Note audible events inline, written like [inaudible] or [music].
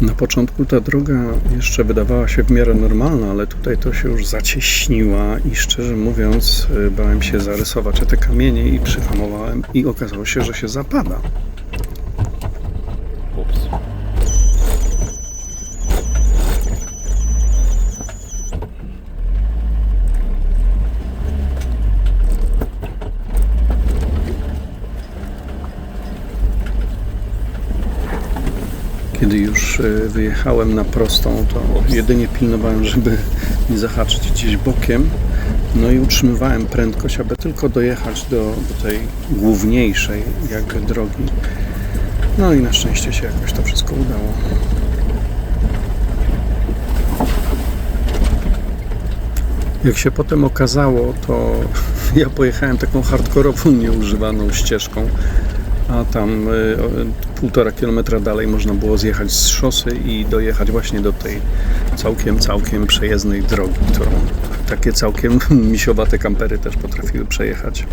Na początku ta droga jeszcze wydawała się w miarę normalna, ale tutaj to się już zacieśniła i szczerze mówiąc y, bałem się zarysować te kamienie i przyhamowałem i okazało się, że się zapada. Kiedy już y, wyjechałem na prostą, to jedynie pilnowałem, żeby [laughs] nie zahaczyć gdzieś bokiem. No i utrzymywałem prędkość, aby tylko dojechać do, do tej główniejszej jakby drogi. No i na szczęście się jakoś to wszystko udało. Jak się potem okazało, to [laughs] ja pojechałem taką hardkorową, nieużywaną ścieżką, a tam y, półtora kilometra dalej można było zjechać z szosy i dojechać właśnie do tej całkiem, całkiem przejezdnej drogi, którą takie całkiem [laughs] misiowate kampery też potrafiły przejechać.